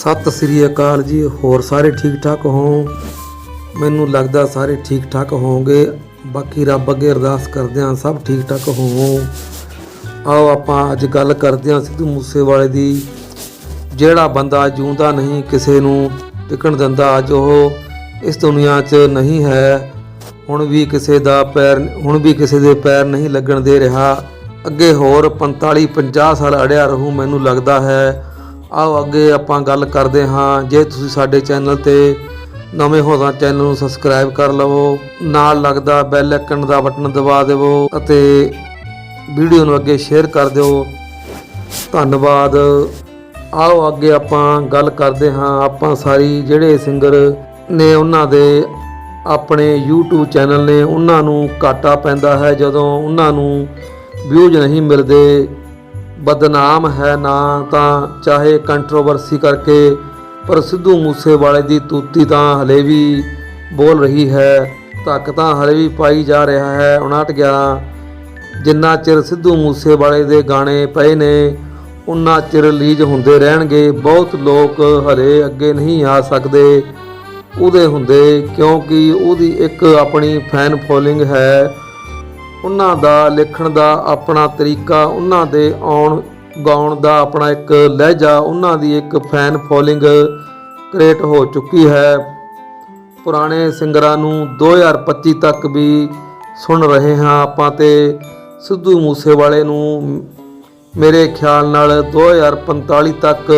ਸਤਿ ਸ੍ਰੀ ਅਕਾਲ ਜੀ, ਹੋਰ ਸਾਰੇ ਠੀਕ ਠਾਕ ਹੋ? ਮੈਨੂੰ ਲੱਗਦਾ ਸਾਰੇ ਠੀਕ ਠਾਕ ਹੋਵੋਗੇ। ਬਾਕੀ ਰੱਬ ਅੱਗੇ ਅਰਦਾਸ ਕਰਦੇ ਹਾਂ, ਸਭ ਠੀਕ ਠਾਕ ਹੋਵੋ। ਆਓ ਆਪਾਂ ਅੱਜ ਗੱਲ ਕਰਦੇ ਹਾਂ ਸਿੱਧੂ ਮੂਸੇਵਾਲੇ ਦੀ। ਜਿਹੜਾ ਬੰਦਾ ਜਿਉਂਦਾ ਨਹੀਂ ਕਿਸੇ ਨੂੰ, ਟਿਕਣ ਦਿੰਦਾ ਅੱਜ ਉਹ ਇਸ ਦੁਨੀਆ 'ਚ ਨਹੀਂ ਹੈ। ਹੁਣ ਵੀ ਕਿਸੇ ਦਾ ਪੈਰ, ਹੁਣ ਵੀ ਕਿਸੇ ਦੇ ਪੈਰ ਨਹੀਂ ਲੱਗਣ ਦੇ ਰਿਹਾ। ਅੱਗੇ ਹੋਰ 45 50 ਸਾਲ ਅੜਿਆ ਰਹੂ, ਮੈਨੂੰ ਲੱਗਦਾ ਹੈ। ਆਓ ਅੱਗੇ ਆਪਾਂ ਗੱਲ ਕਰਦੇ ਹਾਂ। ਜੇ ਤੁਸੀਂ ਸਾਡੇ ਚੈਨਲ ਤੇ ਨਵੇਂ ਹੋ ਤਾਂ ਚੈਨਲ ਨੂੰ ਸਬਸਕ੍ਰਾਈਬ ਕਰ ਲਵੋ। ਨਾਲ ਲੱਗਦਾ ਬੈਲ ਆਈਕਨ ਦਾ ਬਟਨ ਦਬਾ ਦੇਵੋ ਅਤੇ ਵੀਡੀਓ ਨੂੰ ਅੱਗੇ ਸ਼ੇਅਰ ਕਰ ਦਿਓ। ਧੰਨਵਾਦ। ਆਓ ਅੱਗੇ ਆਪਾਂ ਗੱਲ ਕਰਦੇ ਹਾਂ। ਆਪਾਂ ਸਾਰੀ ਜਿਹੜੇ ਸਿੰਗਰ ਨੇ ਉਹਨਾਂ ਦੇ ਆਪਣੇ YouTube ਚੈਨਲ ਨੇ, ਉਹਨਾਂ ਨੂੰ ਘਾਟਾ ਪੈਂਦਾ ਹੈ। ਜਦੋਂ ਉਹਨਾਂ ਨੂੰ ਵਿਊਜ਼ ਨਹੀਂ ਮਿਲਦੇ ਬਦਨਾਮ ਹੈ ਨਾ ਤਾਂ ਚਾਹੇ ਕੰਟਰੋਵਰਸੀ ਕਰਕੇ, ਪਰ ਸਿੱਧੂ ਮੂਸੇਵਾਲੇ ਦੀ ਤੂਤੀ ਤਾਂ ਹਲੇ ਵੀ ਬੋਲ ਰਹੀ ਹੈ। ਧੱਕ ਤਾਂ ਹਲੇ ਵੀ ਪਾਈ ਜਾ ਰਿਹਾ ਹੈ 5911 ਜਿੰਨਾ ਚਿਰ ਸਿੱਧੂ ਮੂਸੇਵਾਲੇ ਦੇ ਗਾਣੇ ਪਏ ਨੇ, ਉਨਾ ਚਿਰ ਰਿਲੀਜ਼ ਹੁੰਦੇ ਰਹਿਣਗੇ। ਬਹੁਤ ਲੋਕ ਹਲੇ ਅੱਗੇ ਨਹੀਂ ਆ ਸਕਦੇ ਉਹਦੇ ਹੁੰਦੇ, ਕਿਉਂਕਿ ਉਹਦੀ ਇੱਕ ਆਪਣੀ ਫੈਨ ਫੋਲੋਇੰਗ ਹੈ। ਉਹਨਾਂ ਦਾ ਲਿਖਣ ਦਾ ਆਪਣਾ ਤਰੀਕਾ, ਉਹਨਾਂ ਦੇ ਆਉਣ ਗਾਉਣ ਦਾ ਆਪਣਾ ਇੱਕ ਲਹਿਜਾ, ਉਹਨਾਂ ਦੀ ਇੱਕ ਫੈਨ ਫੋਲੋਇੰਗ ਕ੍ਰੀਏਟ ਹੋ ਚੁੱਕੀ ਹੈ। ਪੁਰਾਣੇ ਸਿੰਗਰਾਂ ਨੂੰ 2025 ਤੱਕ ਵੀ ਸੁਣ ਰਹੇ ਹਾਂ ਆਪਾਂ ਤੇ ਸਿੱਧੂ ਮੂਸੇਵਾਲੇ ਨੂੰ ਮੇਰੇ ਖਿਆਲ ਨਾਲ 2045 ਤੱਕ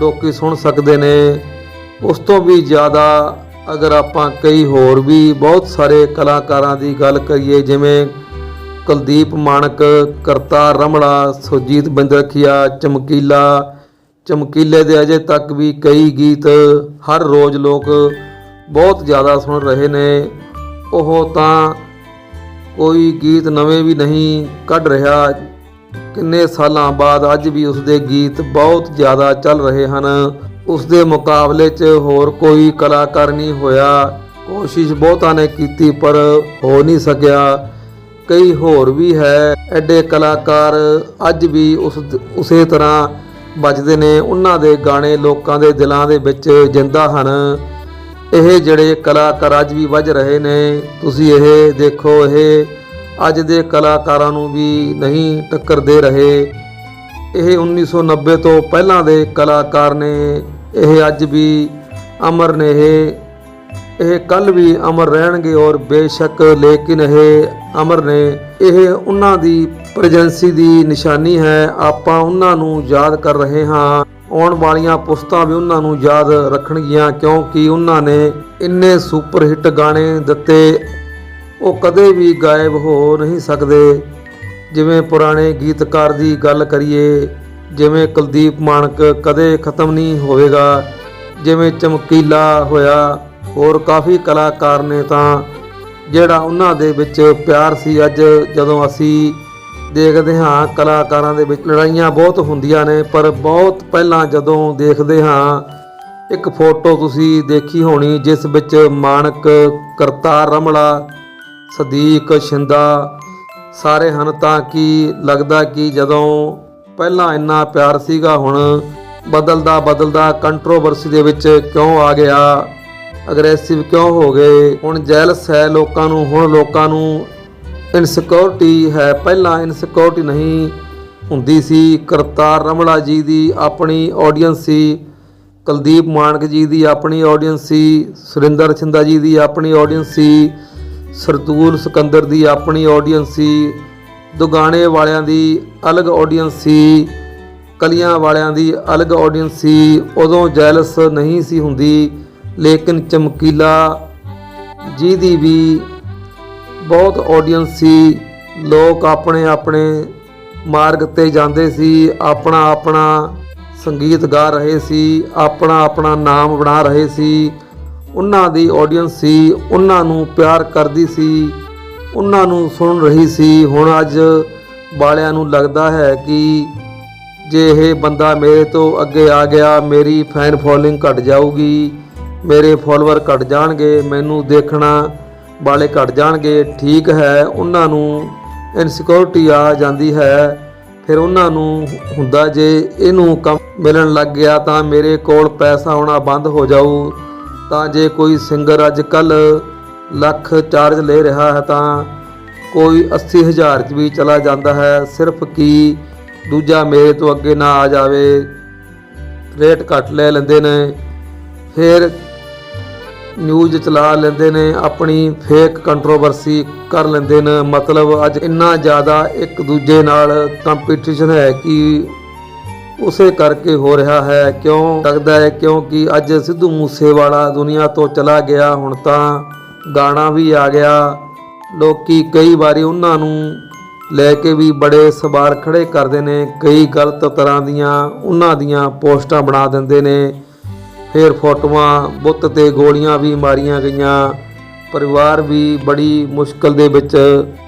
ਲੋਕੀ ਸੁਣ ਸਕਦੇ ਨੇ। ਉਸ ਤੋਂ ਵੀ ਜ਼ਿਆਦਾ ਅਗਰ ਆਪਾਂ ਕਈ ਹੋਰ ਵੀ ਬਹੁਤ ਸਾਰੇ ਕਲਾਕਾਰਾਂ ਦੀ ਗੱਲ ਕਰੀਏ, ਜਿਵੇਂ ਕੁਲਦੀਪ ਮਾਨਕ ਕਰਤਾ ਰਮਲਾ, ਸੁਰਜੀਤ ਬਿੰਦਰਖੀਆ ਚਮਕੀਲਾ, ਚਮਕੀਲੇ ਦੇ ਅਜੇ ਤੱਕ ਵੀ ਕਈ ਗੀਤ ਹਰ ਰੋਜ਼ ਲੋਕ ਬਹੁਤ ਜ਼ਿਆਦਾ ਸੁਣ ਰਹੇ ਨੇ। ਉਹ ਤਾਂ ਕੋਈ ਗੀਤ ਨਵੇਂ ਵੀ ਨਹੀਂ ਕੱਢ ਰਿਹਾ। ਕਿੰਨੇ ਸਾਲਾਂ ਬਾਅਦ ਅੱਜ ਵੀ ਉਸਦੇ ਗੀਤ ਬਹੁਤ ਜ਼ਿਆਦਾ ਚੱਲ ਰਹੇ ਹਨ। ਉਸ ਦੇ ਮੁਕਾਬਲੇ 'ਚ ਹੋਰ ਕੋਈ ਕਲਾਕਾਰ ਨਹੀਂ ਹੋਇਆ। ਕੋਸ਼ਿਸ਼ ਬਹੁਤਾਂ ਨੇ ਕੀਤੀ ਪਰ ਹੋ ਨਹੀਂ ਸਕਿਆ। ਕਈ ਹੋਰ ਵੀ ਹੈ। ਐਡੇ ਕਲਾਕਾਰ ਅੱਜ ਵੀ ਉਸ ਉਸੇ ਤਰ੍ਹਾਂ ਵੱਜਦੇ ਨੇ। ਉਹਨਾਂ ਦੇ ਗਾਣੇ ਲੋਕਾਂ ਦੇ ਦਿਲਾਂ ਦੇ ਵਿੱਚ ਜਿੰਦਾ ਹਨ। ਇਹ ਜਿਹੜੇ ਕਲਾਕਾਰ ਅੱਜ ਵੀ ਵੱਜ ਰਹੇ ਨੇ, ਤੁਸੀਂ ਇਹ ਦੇਖੋ, ਇਹ ਅੱਜ ਦੇ ਕਲਾਕਾਰਾਂ ਨੂੰ ਵੀ ਨਹੀਂ ਟੱਕਰ ਦੇ ਰਹੇ। ਇਹ 1990 ਤੋਂ ਪਹਿਲਾਂ ਦੇ ਕਲਾਕਾਰ ਨੇ ਇਹ ਅੱਜ ਵੀ ਅਮਰ ਨੇ ਇਹ ਇਹ ਕੱਲ ਵੀ ਅਮਰ ਰਹਿਣਗੇ ਔਰ ਬੇਸ਼ੱਕ ਲੇਕਿਨ ਇਹ ਅਮਰ ਨੇ ਇਹ ਉਹਨਾਂ ਦੀ ਪ੍ਰੈਜੈਂਸੀ ਦੀ ਨਿਸ਼ਾਨੀ ਹੈ। ਆਪਾਂ ਉਹਨਾਂ ਨੂੰ ਯਾਦ ਕਰ ਰਹੇ ਹਾਂ। ਆਉਣ ਵਾਲੀਆਂ ਪੁਸਤਾਂ ਵੀ ਉਹਨਾਂ ਨੂੰ ਯਾਦ ਰੱਖਣਗੀਆਂ ਕਿਉਂਕਿ ਉਹਨਾਂ ਨੇ ਇੰਨੇ ਸੁਪਰ ਹਿੱਟ ਗਾਣੇ ਦਿੱਤੇ। ਉਹ ਕਦੇ ਵੀ ਗਾਇਬ ਹੋ ਨਹੀਂ ਸਕਦੇ। ਜਿਵੇਂ ਪੁਰਾਣੇ ਗੀਤਕਾਰ ਦੀ ਗੱਲ ਕਰੀਏ ਜਿਵੇਂ ਕੁਲਦੀਪ ਮਾਨਕ ਕਦੇ ਖਤਮ ਨਹੀਂ ਹੋਵੇਗਾ, ਜਿਵੇਂ ਚਮਕੀਲਾ ਹੋਇਆ, ਹੋਰ ਕਾਫੀ ਕਲਾਕਾਰ ਨੇ ਤਾਂ ਜਿਹੜਾ ਉਹਨਾਂ ਦੇ ਵਿੱਚ ਪਿਆਰ ਸੀ ਅੱਜ ਜਦੋਂ ਅਸੀਂ ਦੇਖਦੇ ਹਾਂ, ਕਲਾਕਾਰਾਂ ਦੇ ਵਿੱਚ ਲੜਾਈਆਂ ਬਹੁਤ ਹੁੰਦੀਆਂ ਨੇ, ਪਰ ਬਹੁਤ ਪਹਿਲਾਂ ਜਦੋਂ ਦੇਖਦੇ ਹਾਂ, ਇੱਕ ਫੋਟੋ ਤੁਸੀਂ ਦੇਖੀ ਹੋਣੀ ਜਿਸ ਵਿੱਚ ਮਾਨਕ ਕਰਤਾਰ ਰਮਲਾ, ਸਦੀਕ, ਸ਼ਿੰਦਾ ਸਾਰੇ ਹਨ ਤਾਂ ਕਿ ਲੱਗਦਾ ਕਿ ਜਦੋਂ ਪਹਿਲਾਂ ਇੰਨਾ ਪਿਆਰ ਸੀਗਾ, ਹੁਣ ਬਦਲਦਾ ਬਦਲਦਾ ਕੰਟਰੋਵਰਸੀ ਦੇ ਵਿੱਚ ਕਿਉਂ ਆ ਗਿਆ? ਅਗਰੈਸਿਵ ਕਿਉਂ ਹੋ ਗਏ? ਹੁਣ ਜੈਲਸ ਹੈ ਲੋਕਾਂ ਨੂੰ, ਹੁਣ ਲੋਕਾਂ ਨੂੰ ਇਨਸਿਕਿਉਰਿਟੀ ਹੈ। ਪਹਿਲਾਂ ਇਨਸਿਕਿਉਰਿਟੀ ਨਹੀਂ ਹੁੰਦੀ ਸੀ। ਕਰਤਾਰ ਰਮਲਾ ਜੀ ਦੀ ਆਪਣੀ ਆਡੀਅנס ਸੀ, ਕੁਲਦੀਪ ਮਾਨਕ ਜੀ ਦੀ ਆਪਣੀ ਆਡੀਅנס ਸੀ, ਸੁਰਿੰਦਰ ਛਿੰਦਾ ਜੀ ਦੀ ਆਪਣੀ ਆਡੀਅנס ਸੀ, ਸਰਤੂਲ ਸਿਕੰਦਰ ਦੀ ਆਪਣੀ ਆਡੀਅנס ਸੀ ਦੁਗਾਣੇ ਵਾਲਿਆਂ ਦੀ ਅਲੱਗ ਆਡੀਅנס ਸੀ, ਕਲੀਆਂ ਵਾਲਿਆਂ ਦੀ ਅਲੱਗ ਆਡੀਅנס ਸੀ, ਉਦੋਂ ਜੈਲਸ ਨਹੀਂ ਸੀ ਹੁੰਦੀ, ਲੇਕਿਨ ਚਮਕੀਲਾ ਜੀ ਦੀ ਵੀ ਬਹੁਤ ਆਡੀਅנס ਸੀ। ਲੋਕ ਆਪਣੇ ਆਪਣੇ ਮਾਰਗ ਤੇ ਜਾਂਦੇ ਸੀ, ਆਪਣਾ ਆਪਣਾ ਸੰਗੀਤ ਗਾ ਰਹੇ ਸੀ, ਆਪਣਾ ਆਪਣਾ ਨਾਮ ਬਣਾ ਰਹੇ ਸੀ। ਉਹਨਾਂ ਦੀ ਆਡੀਅנס ਸੀ, ਉਹਨਾਂ ਨੂੰ ਪਿਆਰ ਕਰਦੀ ਸੀ। ਉਹਨਾਂ ਨੂੰ ਸੁਣ ਰਹੀ ਸੀ। ਹੁਣ ਅੱਜ ਵਾਲਿਆਂ ਨੂੰ ਲੱਗਦਾ ਹੈ ਕਿ ਜੇ ਇਹ ਬੰਦਾ ਮੇਰੇ ਤੋਂ ਅੱਗੇ ਆ ਗਿਆ, ਮੇਰੀ ਫੈਨ ਫੋਲੋਇੰਗ ਘਟ ਜਾਊਗੀ, ਮੇਰੇ ਫਾਲੋਅਰ ਘਟ ਜਾਣਗੇ, ਮੈਨੂੰ ਦੇਖਣਾ ਵਾਲੇ ਘਟ ਜਾਣਗੇ, ਠੀਕ ਹੈ, ਉਹਨਾਂ ਨੂੰ ਇਨਸਿਕਿਉਰਿਟੀ ਆ ਜਾਂਦੀ ਹੈ। ਫਿਰ ਉਹਨਾਂ ਨੂੰ ਹੁੰਦਾ ਜੇ ਇਹਨੂੰ ਕੰਮ ਮਿਲਣ ਲੱਗ ਗਿਆ ਤਾਂ ਮੇਰੇ ਕੋਲ ਪੈਸਾ ਆਉਣਾ ਬੰਦ ਹੋ ਜਾਊ। ਤਾਂ ਜੇ ਕੋਈ ਸਿੰਗਰ ਅੱਜ ਕੱਲ੍ਹ ਲੱਖ ਚਾਰਜ ਲੈ ਰਿਹਾ ਹੈ ਤਾਂ ਕੋਈ 80000 ਚ ਵੀ ਚਲਾ ਜਾਂਦਾ ਹੈ। ਸਿਰਫ ਕਿ ਦੂਜਾ ਮੇਰੇ ਤੋਂ ਅੱਗੇ ਨਾ ਆ ਜਾਵੇ। ਰੇਟ ਘੱਟ ਲੈ ਲੈਂਦੇ ਨੇ, ਫਿਰ ਨਿਊਜ਼ ਚਲਾ ਲੈਂਦੇ ਨੇ, ਆਪਣੀ ਫੇਕ ਕੰਟਰੋਵਰਸੀ ਕਰ ਲੈਂਦੇ ਨੇ। ਮਤਲਬ ਅੱਜ ਇੰਨਾ ਜ਼ਿਆਦਾ ਇੱਕ ਦੂਜੇ ਨਾਲ ਕੰਪੀਟੀਸ਼ਨ ਹੈ ਕਿ ਉਸੇ ਕਰਕੇ ਹੋ ਰਿਹਾ ਹੈ। ਕਿਉਂ? ਲੱਗਦਾ ਹੈ ਕਿਉਂਕਿ ਅੱਜ ਸਿੱਧੂ ਮੂਸੇਵਾਲਾ ਦੁਨੀਆ ਤੋਂ ਚਲਾ ਗਿਆ, ਹੁਣ ਤਾਂ ਗਾਣਾ ਵੀ ਆ ਗਿਆ। ਲੋਕੀ ਕਈ ਵਾਰੀ ਉਹਨਾਂ ਨੂੰ ਲੈ ਕੇ ਵੀ ਬੜੇ ਸਵਾਲ ਖੜੇ ਕਰਦੇ ਨੇ, ਕਈ ਗਲਤ ਤਰ੍ਹਾਂ ਦੀਆਂ ਉਹਨਾਂ ਦੀਆਂ ਪੋਸਟਾਂ ਬਣਾ ਦਿੰਦੇ ਨੇ। ਫਿਰ ਫੋਟੋਆਂ, ਬੁੱਤ ਤੇ ਗੋਲੀਆਂ ਵੀ ਮਾਰੀਆਂ ਗਈਆਂ। ਪਰਿਵਾਰ ਵੀ ਬੜੀ ਮੁਸ਼ਕਲ ਦੇ ਵਿੱਚ।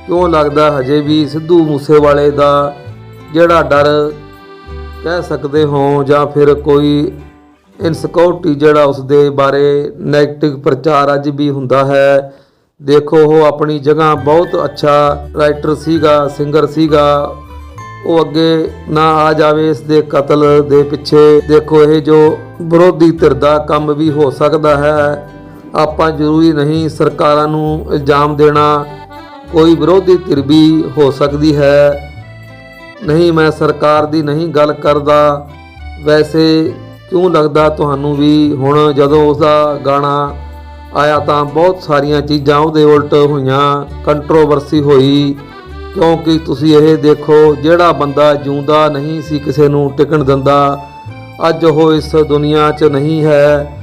ਕਿਉਂ ਲੱਗਦਾ ਹਜੇ ਵੀ ਸਿੱਧੂ ਮੂਸੇਵਾਲੇ ਦਾ ਜਿਹੜਾ ਡਰ ਕਹਿ ਸਕਦੇ ਹੋ ਜਾਂ ਫਿਰ ਕੋਈ ਇਨਸਿਕਿਉਰਿਟੀ ਜਿਹੜਾ ਉਸ ਦੇ ਬਾਰੇ 네ਗੇਟਿਵ ਪ੍ਰਚਾਰ ਅੱਜ ਵੀ ਹੁੰਦਾ ਹੈ। ਦੇਖੋ, ਉਹ ਆਪਣੀ ਜਗ੍ਹਾ ਬਹੁਤ ਅੱਛਾ ਰਾਈਟਰ ਸੀਗਾ ਸਿੰਗਰ ਸੀਗਾ। ਉਹ ਅੱਗੇ ਨਾ ਆ ਜਾਵੇ ਇਸ ਦੇ ਕਤਲ ਦੇ ਪਿੱਛੇ। ਦੇਖੋ, ਇਹ ਜੋ ਵਿਰੋਧੀ ਧਿਰ ਦਾ ਕੰਮ ਵੀ ਹੋ ਸਕਦਾ ਹੈ। ਆਪਾਂ ਜ਼ਰੂਰੀ ਨਹੀਂ ਸਰਕਾਰਾਂ ਨੂੰ ਇਲਜ਼ਾਮ ਦੇਣਾ। ਕੋਈ ਵਿਰੋਧੀ ਧਿਰ ਵੀ ਹੋ ਸਕਦੀ ਹੈ। ਨਹੀਂ, ਮੈਂ ਸਰਕਾਰ ਦੀ ਨਹੀਂ ਗੱਲ ਕਰਦਾ। ਵੈਸੇ ਕਿਉਂ ਲੱਗਦਾ ਤੁਹਾਨੂੰ ਵੀ ਹੁਣ ਜਦੋਂ ਉਸ ਦਾ ਗਾਣਾ ਆਇਆ ਤਾਂ ਬਹੁਤ ਸਾਰੀਆਂ ਚੀਜ਼ਾਂ ਉਹਦੇ ਉਲਟ ਹੋਈਆਂ ਕੰਟਰੋਵਰਸੀ ਹੋਈ? ਕਿਉਂਕਿ ਤੁਸੀਂ ਇਹ ਦੇਖੋ, ਜਿਹੜਾ ਬੰਦਾ ਜਿਉਂਦਾ ਨਹੀਂ ਸੀ ਕਿਸੇ ਨੂੰ ਟਿਕਣ ਦਿੰਦਾ, ਅੱਜ ਉਹ ਇਸ ਦੁਨੀਆ 'ਚ ਨਹੀਂ ਹੈ,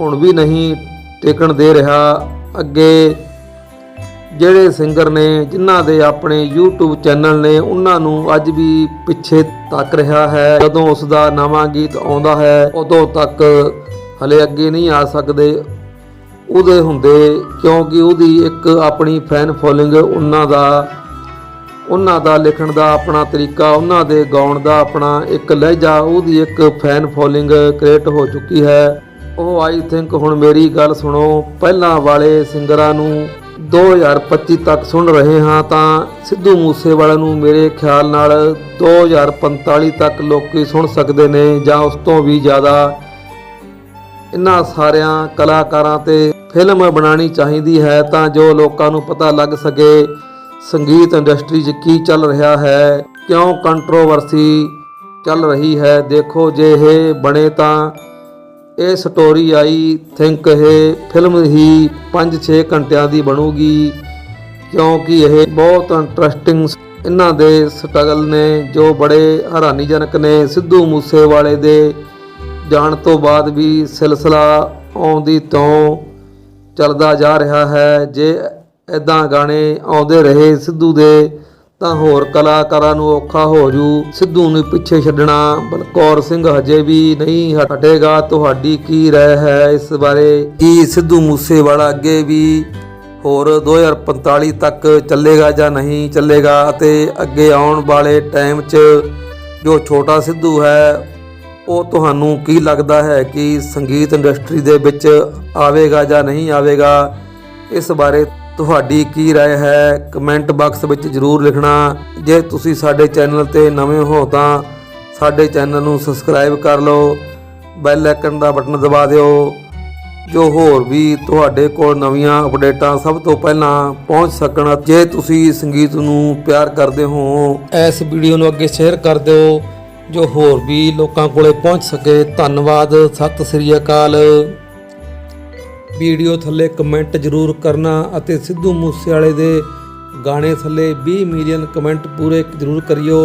ਹੁਣ ਵੀ ਨਹੀਂ ਟਿਕਣ ਦੇ ਰਿਹਾ। ਅੱਗੇ ਜਿਹੜੇ ਸਿੰਗਰ ਨੇ, ਜਿਨ੍ਹਾਂ ਦੇ ਆਪਣੇ YouTube ਚੈਨਲ ਨੇ, ਉਹਨਾਂ ਨੂੰ ਅੱਜ ਵੀ ਪਿੱਛੇ ਤੱਕ ਰਿਹਾ ਹੈ। ਜਦੋਂ ਉਸ ਦਾ ਨਵਾਂ ਗੀਤ ਆਉਂਦਾ ਹੈ, ਉਦੋਂ ਤੱਕ ਹਲੇ ਅੱਗੇ ਨਹੀਂ ਆ ਸਕਦੇ ਉਹਦੇ ਹੁੰਦੇ, ਕਿਉਂਕਿ ਉਹਦੀ ਇੱਕ ਆਪਣੀ ਫੈਨ ਫੋਲੋਇੰਗ ਉਹਨਾਂ ਦਾ ਉਹਨਾਂ ਦਾ ਲਿਖਣ ਦਾ ਆਪਣਾ ਤਰੀਕਾ, ਉਹਨਾਂ ਦੇ ਗਾਉਣ ਦਾ ਆਪਣਾ ਇੱਕ ਲਹਿਜਾ, ਉਹਦੀ ਇੱਕ ਫੈਨ ਫੋਲੋਇੰਗ ਕ੍ਰੀਏਟ ਹੋ ਚੁੱਕੀ ਹੈ। ਉਹ ਆਈ ਥਿੰਕ ਹੁਣ ਮੇਰੀ ਗੱਲ ਸੁਣੋ, ਪਹਿਲਾਂ ਵਾਲੇ ਸਿੰਗਰਾਂ ਨੂੰ 2025 ਤੱਕ ਸੁਣ ਰਹੇ ਹਾਂ ਤਾਂ ਸਿੱਧੂ ਮੂਸੇਵਾਲਾ ਨੂੰ ਮੇਰੇ ਖਿਆਲ ਨਾਲ 2045 ਤੱਕ ਲੋਕੀ ਸੁਣ ਸਕਦੇ ਨੇ ਜਾਂ ਉਸ ਤੋਂ ਵੀ ਜ਼ਿਆਦਾ। ਇਹਨਾਂ ਸਾਰਿਆਂ ਕਲਾਕਾਰਾਂ ਤੇ ਫਿਲਮ ਬਣਾਉਣੀ ਚਾਹੀਦੀ ਹੈ ਤਾਂ ਜੋ ਲੋਕਾਂ ਨੂੰ ਪਤਾ ਲੱਗ ਸਕੇ ਸੰਗੀਤ ਇੰਡਸਟਰੀ 'ਚ ਕੀ ਚੱਲ ਰਿਹਾ ਹੈ, ਕਿਉਂ ਕੰਟਰੋਵਰਸੀ ਚੱਲ ਰਹੀ ਹੈ। ਦੇਖੋ ਜੇ ਇਹ ਬਣੇ ਤਾਂ ਇਹ ਸਟੋਰੀ ਆਈ ਥਿੰਕ ਇਹ ਫਿਲਮ ਹੀ 5-6 ਘੰਟਿਆਂ ਦੀ ਬਣੂਗੀ, ਕਿਉਂਕਿ ਇਹ ਬਹੁਤ ਇੰਟਰਸਟਿੰਗ ਇਹਨਾਂ ਦੇ ਸਟਰਗਲ ਨੇ, ਜੋ ਬੜੇ ਹੈਰਾਨੀਜਨਕ ਨੇ, ਸਿੱਧੂ ਮੂਸੇਵਾਲੇ ਦੇ ਜਾਣ ਤੋਂ ਬਾਅਦ ਵੀ ਸਿਲਸਿਲਾ ਆਉਂਦੀ ਤੋਂ ਚੱਲਦਾ ਜਾ ਰਿਹਾ ਹੈ, ਜੇ ਇਦਾਂ ਗਾਣੇ ਆਉਂਦੇ ਰਹੇ ਸਿੱਧੂ ਦੇ ਤਾਂ ਹੋਰ ਕਲਾਕਾਰਾਂ ਨੂੰ ਔਖਾ ਹੋ ਜੂ। ਸਿੱਧੂ ਨੂੰ ਪਿੱਛੇ ਛੱਡਣਾ, ਬਲਕੌਰ ਸਿੰਘ ਹਜੇ ਵੀ ਨਹੀਂ ਹਟੇਗਾ। ਤੁਹਾਡੀ ਕੀ ਰਹਿ ਹੈ ਇਸ ਬਾਰੇ? ਕੀ ਸਿੱਧੂ ਮੂਸੇਵਾਲਾ ਅੱਗੇ ਵੀ ਹੋਰ 2045 ਤੱਕ ਚੱਲੇਗਾ ਜਾਂ ਨਹੀਂ ਚੱਲੇਗਾ? ਅਤੇ ਅੱਗੇ ਆਉਣ ਵਾਲੇ ਟਾਈਮ 'ਚ ਜੋ ਛੋਟਾ ਸਿੱਧੂ ਹੈ, ਉਹ ਤੁਹਾਨੂੰ ਕੀ ਲੱਗਦਾ ਹੈ ਕਿ ਸੰਗੀਤ ਇੰਡਸਟਰੀ ਦੇ ਵਿੱਚ ਆਵੇਗਾ ਜਾਂ ਨਹੀਂ ਆਵੇਗਾ? ਇਸ ਬਾਰੇ ਤੁਹਾਡੀ ਕੀ رائے ਹੈ ਕਮੈਂਟ ਬਾਕਸ ਵਿੱਚ ਜਰੂਰ ਲਿਖਣਾ ਜੇ ਤੁਸੀਂ ਸਾਡੇ ਚੈਨਲ ਤੇ ਨਵੇਂ ਹੋ ਤਾਂ ਸਾਡੇ ਚੈਨਲ ਨੂੰ ਸਬਸਕ੍ਰਾਈਬ ਕਰ ਲਓ ਬੈਲ ਆਈਕਨ ਦਾ ਬਟਨ ਦਬਾ ਦਿਓ ਜੋ ਹੋਰ ਵੀ ਤੁਹਾਡੇ ਕੋਲ ਨਵੀਆਂ ਅਪਡੇਟਾਂ ਸਭ ਤੋਂ ਪਹਿਲਾਂ ਪਹੁੰਚ ਸਕਣ ਜੇ ਤੁਸੀਂ ਸੰਗੀਤ ਨੂੰ ਪਿਆਰ ਕਰਦੇ ਹੋ ਇਸ ਵੀਡੀਓ ਨੂੰ ਅੱਗੇ ਸ਼ੇਅਰ ਕਰ ਦਿਓ ਜੋ ਹੋਰ ਵੀ ਲੋਕਾਂ ਕੋਲੇ ਪਹੁੰਚ ਸਕੇ ਧੰਨਵਾਦ ਸਤਿ ਸ੍ਰੀ ਅਕਾਲ ਵੀਡੀਓ ਥੱਲੇ ਕਮੈਂਟ ਜ਼ਰੂਰ ਕਰਨਾ ਅਤੇ ਸਿੱਧੂ ਮੂਸੇਵਾਲੇ ਦੇ ਗਾਣੇ ਥੱਲੇ 20 ਮਿਲੀਅਨ ਕਮੈਂਟ ਪੂਰੇ ਜ਼ਰੂਰ ਕਰਿਓ।